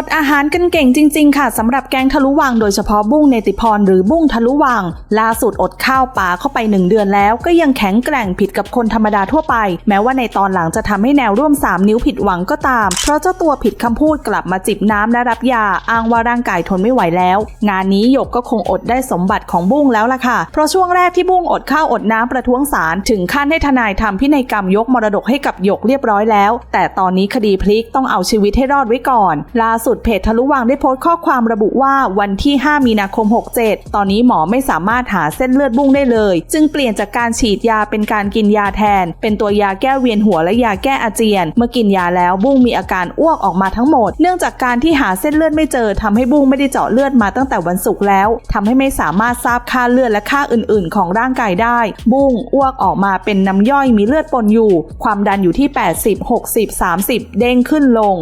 อดอาหารกันเก่งจริง ๆ ค่ะสำหรับแกงทะลุวังโดยเฉพาะบุ้งเนติพรหรือบุ้งทะลุวังล่าสุดอดข้าวปลาเข้าไปหนึ่งเดือนแล้วก็ยังแข็งแกร่งผิดกับคนธรรมดาทั่วไป แม้ว่าในตอนหลังจะทำให้แนวร่วม 3 นิ้วผิดหวังก็ตาม เพราะเจ้าตัวผิดคำพูดกลับมาจิบน้ำและรับยาอ้างว่าร่างกายทนไม่ไหวแล้ว งานนี้หยกก็คงอดได้สมบัติของบุ้งแล้วล่ะค่ะ เพราะช่วงแรกที่บุ้งอดข้าวอดน้ำประท้วงศาลถึงขั้นให้ทนายทำพินัยกรรมยกมรดกให้กับหยกเรียบร้อยแล้ว แต่ตอนนี้คดีพลิกต้องเอาชีวิตให้รอดไว้ก่อนล่าสุดเพจทะลุวังได้โพสต์ข้อความระบุว่าวันที่ 5 มีนาคม 67 ตอนนี้หมอไม่สามารถหาเส้นเลือดบุ้งได้เลย จึงเปลี่ยนจากการฉีดยาเป็นการกินยาแทน เป็นตัวยาแก้เวียนหัวและยาแก้อาเจียน เมื่อกินยาแล้วบุ้งมีอาการอ้วกออกมาทั้งหมด เนื่องจากการที่หาเส้นเลือดไม่เจอทำให้บุ้งไม่ได้เจาะเลือดมาตั้งแต่วันศุกร์แล้วทำให้ไม่สามารถทราบค่าเลือดและค่าอื่น ๆ ของร่างกายได้ บุ้งอ้วกออกมาเป็นน้ำย่อยมีเลือดปนอยู่ ความดันอยู่ที่ 80 60 30 เด้งขึ้นลง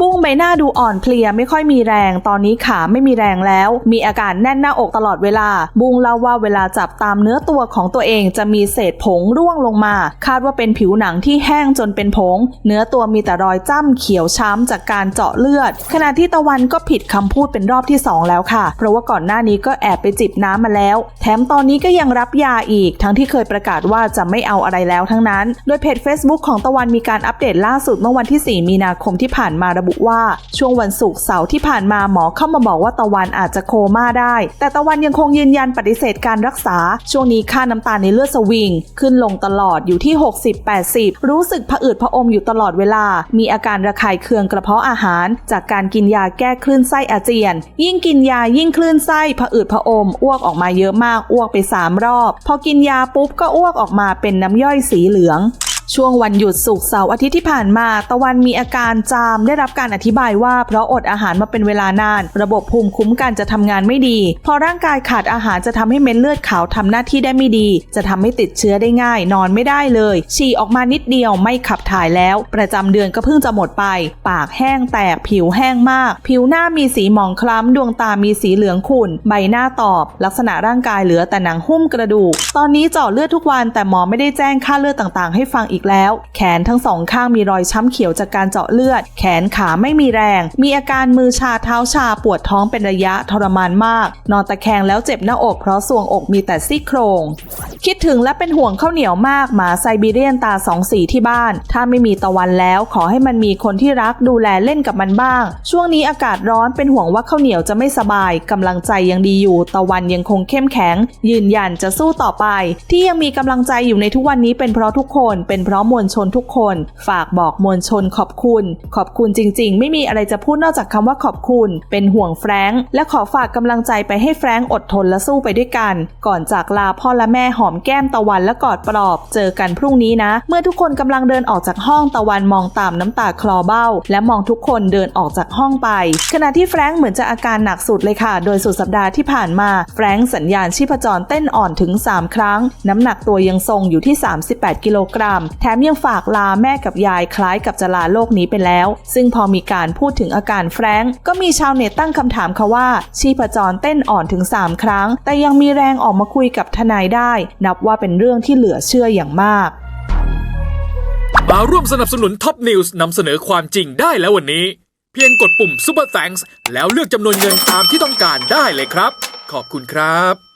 บุ้งใบหน้าดูอ่อนเพลียไม่ค่อยมีแรง ตอนนี้ขาไม่มีแรงแล้ว มีอาการแน่นหน้าอกตลอดเวลา บุ้งเล่าว่าเวลาจับตามเนื้อตัวของตัวเองจะมีเศษผงร่วงลงมา คาดว่าเป็นผิวหนังที่แห้งจนเป็นผง เนื้อตัวมีแต่รอยจ้ำเขียวช้ำจากการเจาะเลือด ขณะที่ตะวันก็ผิดคำพูดเป็นรอบที่สองแล้วค่ะ เพราะว่าก่อนหน้านี้ก็แอบไปจิบน้ำมาแล้ว แถมตอนนี้ก็ยังรับยาอีก ทั้งที่เคยประกาศว่าจะไม่เอาอะไรแล้วทั้งนั้น โดยเพจ Facebook ของตะวันมีการอัปเดตล่าสุดเมื่อวันที่ 4 มีนาคมที่ผ่านมาระบุว่าช่วงวันศุกร์เสาร์ที่ผ่านมาหมอเข้ามาบอกว่าตะวันอาจจะโคม่าได้ แต่ตะวันยังคงยืนยันปฏิเสธการรักษา ช่วงนี้ค่าน้ำตาลในเลือดสวิง ขึ้นลงตลอดอยู่ที่ 60-80 รู้สึกผะอืดผะอมอยู่ตลอดเวลา มีอาการระคายเคืองกระเพาะอาหาร จากการกินยาแก้คลื่นไส้อาเจียน ยิ่งกินยายิ่งคลื่นไส้ผะอืดผะอมอ้วกออกมาเยอะมากอ้วกไปสามรอบ พอกินยาปุ๊บก็อ้วกออกมาเป็นน้ำย่อยสีเหลือง ช่วงวันหยุดศุกเสาร์อาทิตย์ที่ผ่านมา ตะวันมีอาการจามได้รับการอธิบายว่า เพราะอดอาหารมาเป็นเวลานาน ระบบภูมิคุ้มกันจะทำงานไม่ดี พอร่างกายขาดอาหารจะทำให้เม็ดเลือดขาวทำหน้าที่ได้ไม่ดี จะทำให้ติดเชื้อได้ง่าย นอนไม่ได้เลย ฉี่ออกมานิดเดียวไม่ขับถ่ายแล้ว ประจำเดือนก็เพิ่งจะหมดไป ปากแห้งแตกผิวแห้งมาก ผิวหน้ามีสีหมองคล้ำดวงตามีสีเหลืองขุ่นใบหน้าตอบ ลักษณะร่างกายเหลือแต่หนังหุ้มกระดูก ตอนนี้เจาะเลือดทุกวันแต่หมอไม่ได้แจ้งค่าเลือดต่างๆ ให้ฟังอีกแล้ว แขนทั้งสองข้างมีรอยช้ำเขียวจากการเจาะเลือด แขนขาไม่มีแรง มีอาการมือชาเท้าชาปวดท้องเป็นระยะทรมานมาก นอนตะแคงแล้วเจ็บหน้าอกเพราะสวงอกมีแต่ซี่โครง คิดถึงและเป็นห่วงข้าวเหนียวมากหมาไซบีเรียนตาสองสีที่บ้าน ถ้าไม่มีตะวันแล้วขอให้มันมีคนที่รักดูแลเล่นกับมันบ้าง ช่วงนี้อากาศร้อนเป็นห่วงว่าข้าวเหนียวจะไม่สบายกำลังใจยังดีอยู่ ตะวันยังคงเข้มแข็ง ยืนยันจะสู้ต่อไป ที่ยังมีกำลังใจอยู่ในทุกวันนี้เป็นเพราะทุกคนเป็นพราะมวลชนทุกคน ฝากบอกมวลชนขอบคุณ ขอบคุณจริง ๆ ไม่มีอะไรจะพูดนอกจากคำว่าขอบคุณ เป็นห่วงแฟรงค์และขอฝากกำลังใจไปให้แฟรงค์อดทนและสู้ไปด้วยกัน ก่อนจากลาพ่อและแม่หอมแก้มตะวันและกอดปลอบ เจอกันพรุ่งนี้นะ เมื่อทุกคนกำลังเดินออกจากห้องตะวันมองตามน้ำตาคลอเบ้า และมองทุกคนเดินออกจากห้องไป ขณะที่แฟรงค์เหมือนจะอาการหนักสุดเลยค่ะ โดยสุดสัปดาห์ที่ผ่านมาแฟรงค์สัญญาณชีพจรเต้นอ่อนถึง 3 ครั้ง น้ำหนักตัวยังทรงอยู่ที่ 38 กิโลกรัมแถมยังฝากลาแม่กับยายคล้ายกับจะลาโลกนี้ไปแล้ว ซึ่งพอมีการพูดถึงอาการแฟรงค์ก็มีชาวเน็ตตั้งคำถามค่ะว่า ชีพจรเต้นอ่อนถึง 3 ครั้ง แต่ยังมีแรงออกมาคุยกับทนายได้ นับว่าเป็นเรื่องที่เหลือเชื่ออย่างมากมาร่วมสนับสนุนท็อปนิวส์นำเสนอความจริงได้แล้ววันนี้ เพียงกดปุ่ม Super Thanks แล้วเลือกจำนวนเงินตามที่ต้องการได้เลยครับ ขอบคุณครับ